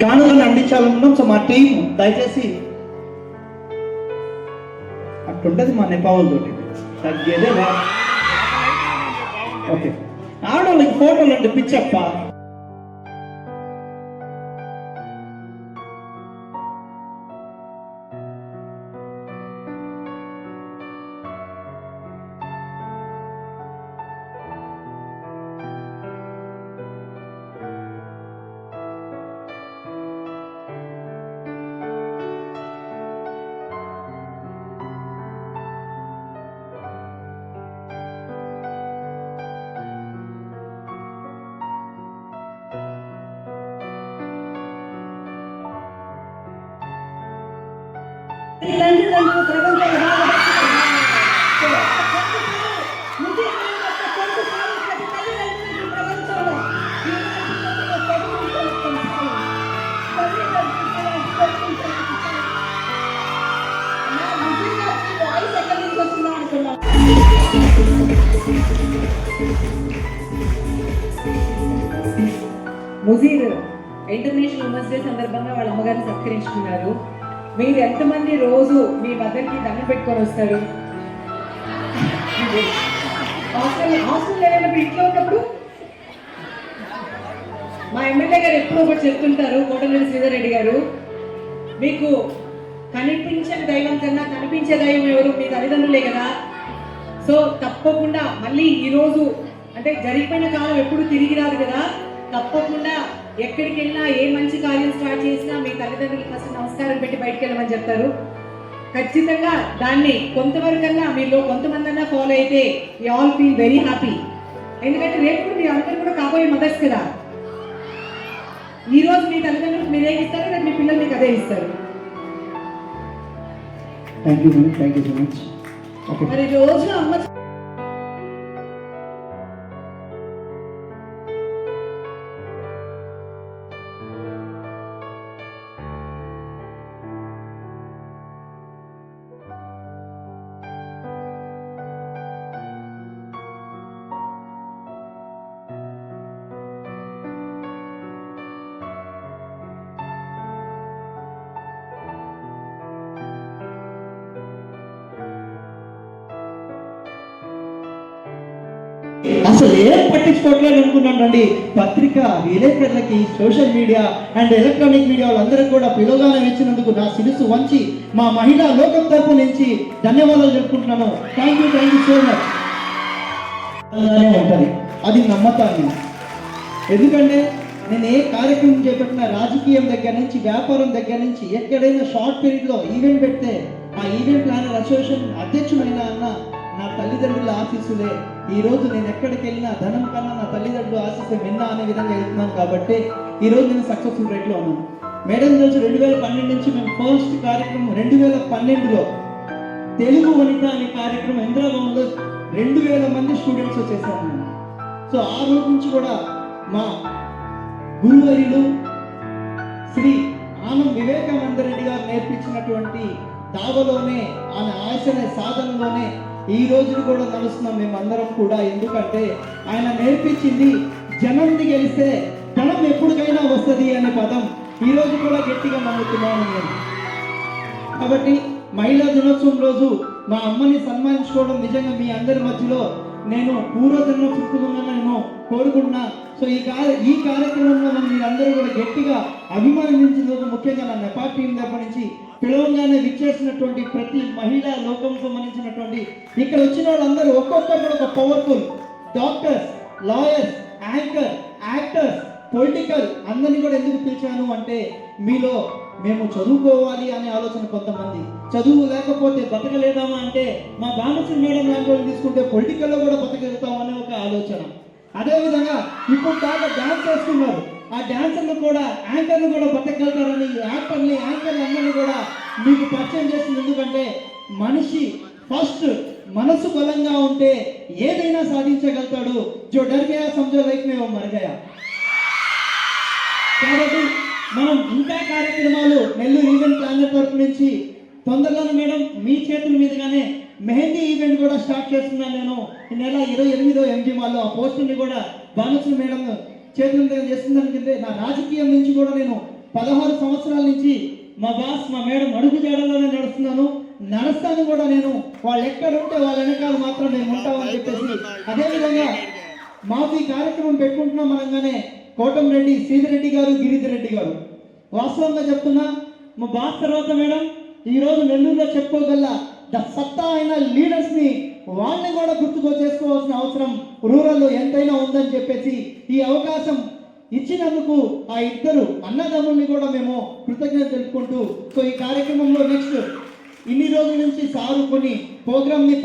కానుకలను అందించాలనుకున్నాం సో మా టీం దయచేసి అట్లుంటది మా నేపావులతోటి తగ్గేదే ఓకే ఆడవాళ్ళకి ఫోటోలు అంటే పిచ్చప్ప. ముజీర్ ఇంటర్నేషనల్ ఉమెన్స్ డే సందర్భంగా వాళ్ళ అమ్మగారిని సత్కరించుకున్నారు. మీరు ఎంతమంది రోజు మీ మదర్కి దండం పెట్టుకొని వస్తారు? హాస్టల్ హాస్టల్ లేనప్పుడు ఇంట్లో ఉన్నప్పుడు? మా ఎమ్మెల్యే గారు ఎప్పుడో ఒకటి చెప్తుంటారు కోటమిల్లి శ్రీధర్రెడ్డి గారు మీకు కనిపించని దైవం కన్నా కనిపించే దైవం ఎవరు? మీ తల్లిదండ్రులే కదా. సో తప్పకుండా మళ్ళీ ఈరోజు అంటే జరిగిపోయిన కాలం ఎప్పుడు తిరిగి రాదు కదా. తప్పకుండా ఎక్కడికి వెళ్ళినా ఏ మంచి కార్యం స్టార్ట్ చేసినా మీ తల్లిదండ్రులకు ఫస్ట్ నమస్కారం పెట్టి బయటకు వెళ్ళమని చెప్తారు. ఖచ్చితంగా దాన్ని కొంతవరకన్నా మీలో కొంతమంది అన్నా ఫాలో అయితే you all feel very happy. ఎందుకంటే రేపు కూడా మీరు అందరూ కూడా కాబోయే మదర్స్ కదా. ఈ రోజు మీ తల్లిదండ్రులకు మీరు ఇస్తారు రేపు మీ పిల్లలు మీకు అదే ఇస్తారు. Thank you madam thank you so much okay మరి రోజు అమ్మ ఏం పట్టించుకోవట్లేదు అనుకున్నానండి పత్రిక విలేకరులకి social media and electronic media వాళ్ళందరికీ కూడా పిలువగానే ఇచ్చినందుకు నా శిరస్సు వంచి మా మహిళా లోకం తరపు నుంచి ధన్యవాదాలు చెప్పుకుంటున్నాను. Thank you thank you so much ఉంటుంది. అది నమ్మతాను ఎందుకంటే నేను ఏ కార్యక్రమం చేపట్టినా రాజకీయం దగ్గర నుంచి వ్యాపారం దగ్గర నుంచి ఎక్కడైనా షార్ట్ పీరియడ్లో ఈవెంట్ పెడితే ఆ ఈవెంట్ ప్లానర్ అసోసియేషన్ అధ్యక్షుడైన అన్న నా తల్లిదండ్రుల ఆశీస్సులే ఈ రోజు నేను ఎక్కడికి వెళ్ళినా ధనం కన్నా నా తల్లిదండ్రుల ఆశీస్సు విన్నా అనే విధంగా వెళ్తున్నాను కాబట్టి ఈ రోజు నేను సక్సెస్ఫుల్ రేట్లో ఉన్నాను మేడం రోజు రెండు వేల పన్నెండు నుంచి మేము ఫస్ట్ కార్యక్రమం రెండు వేల పన్నెండులో తెలుగు వనిత అనే కార్యక్రమం హైదరాబాద్లో రెండు వేల మంది స్టూడెంట్స్ వచ్చేసారు మేము. సో ఆ రోజు నుంచి కూడా మా గురువరిలు శ్రీ ఆనం వివేకానంద రెడ్డి గారు నేర్పించినటువంటి దావలోనే ఆమె ఆశనే సాధనలోనే ఈ రోజును కూడా నడుస్తున్నాం మేమందరం కూడా. ఎందుకంటే ఆయన నేర్పించింది జనంది గెలిస్తే ధనం ఎప్పటికైనా వస్తుంది అనే పదం ఈ రోజు కూడా గట్టిగా నమ్ముతున్నాను నేను. కాబట్టి మహిళా దినోత్సవం రోజు మా అమ్మని సన్మానించుకోవడం నిజంగా మీ అందరి మధ్యలో నేను పూర్వజన్మ సుఖంగా నేను కోరుకుంటున్నా. సో ఈ కార్య ఈ కార్యక్రమంలో నన్ను మీరందరూ కూడా గట్టిగా అభిమానించినందుకు ముఖ్యంగా నా నెపా టీం దగ్గర నుంచి పిలవంగానే విచ్చేసినటువంటి ప్రతి మహిళా లోకం సంబంధించినటువంటి ఇక్కడ వచ్చిన వాళ్ళందరూ ఒక్కొక్కరు కూడా ఒక powerful doctors lawyers anchor actors political అందరినీ కూడా ఎందుకు పిలిచాను అంటే మీలో మేము చదువుకోవాలి అనే ఆలోచన కొంతమంది. చదువు లేకపోతే బతకలేదామా అంటే మా బామశ్రీ మేడం లాంటి తీసుకుంటే పొలిటికల్లో కూడా బతకగలుగుతాం అనే ఒక ఆలోచన. అదేవిధంగా ఇప్పుడు దాకా డ్యాన్స్ చేస్తున్నారు ఆ డ్యాన్సర్లు కూడా యాంకర్లు కూడా బతకగలుగుతారని యాక్టర్ని యాంకర్లు అందరినీ కూడా మీకు పరిచయం చేస్తుంది. ఎందుకంటే మనిషి ఫస్ట్ మనసు బలంగా ఉంటే ఏదైనా సాధించగలుగుతాడు. జో డర్ గయా సమజో లైఫ్ మేము మరగయా కాబట్టి మనం ఇంకా కార్యక్రమాలు నెల్లూరు ఈవెంట్ ప్లానర్ తరపు నుంచి తొందరలోనే మేడం మీ చేతుల మీదుగానే మెహందీ ఈవెంట్ కూడా స్టార్ట్ చేస్తున్నాను నేను. ఈ నెల ఇరవై ఎనిమిదో ఎంజీ మాల్లో ఆ పోస్టుని కూడా భానుశ్రీ మేడం చేతుల చేస్తుందని చేస్తుందనుకుంటే నా రాజకీయం నుంచి కూడా నేను పదహారు సంవత్సరాల నుంచి మా బాస్ మా మేడం అడుగు చేయడంలోనే నడుస్తున్నాను. నడుస్తాను కూడా నేను. వాళ్ళు ఎక్కడ ఉంటే వాళ్ళ వెనకాల మాత్రం నేను ఉంటామని చెప్పేసి. అదేవిధంగా మాకు ఈ కార్యక్రమం పెట్టుకుంటున్నాం అనగానే కోటంరెడ్డి సీదిరెడ్డి గారు గిరిధర్ రెడ్డి గారు. వాస్తవంగా చెప్తున్నా మా బాస్ తర్వాత మేడం ఈరోజు నెల్లూరులో చెప్పుకోగల సత్తా అయిన లీడర్స్ని వాళ్ళని కూడా గుర్తుకో చేసుకోవాల్సిన అవసరం రూరల్లో ఎంతైనా ఉందని చెప్పేసి ఈ అవకాశం ఇచ్చినందుకు ఆ ఇద్దరు అన్నదమ్ముల్ని కూడా మేము కృతజ్ఞత తెలుపుకుంటూ సో ఈ కార్యక్రమంలో నెక్స్ట్ ఇన్ని రోజుల నుంచి సారు కొన్ని ప్రోగ్రామ్ని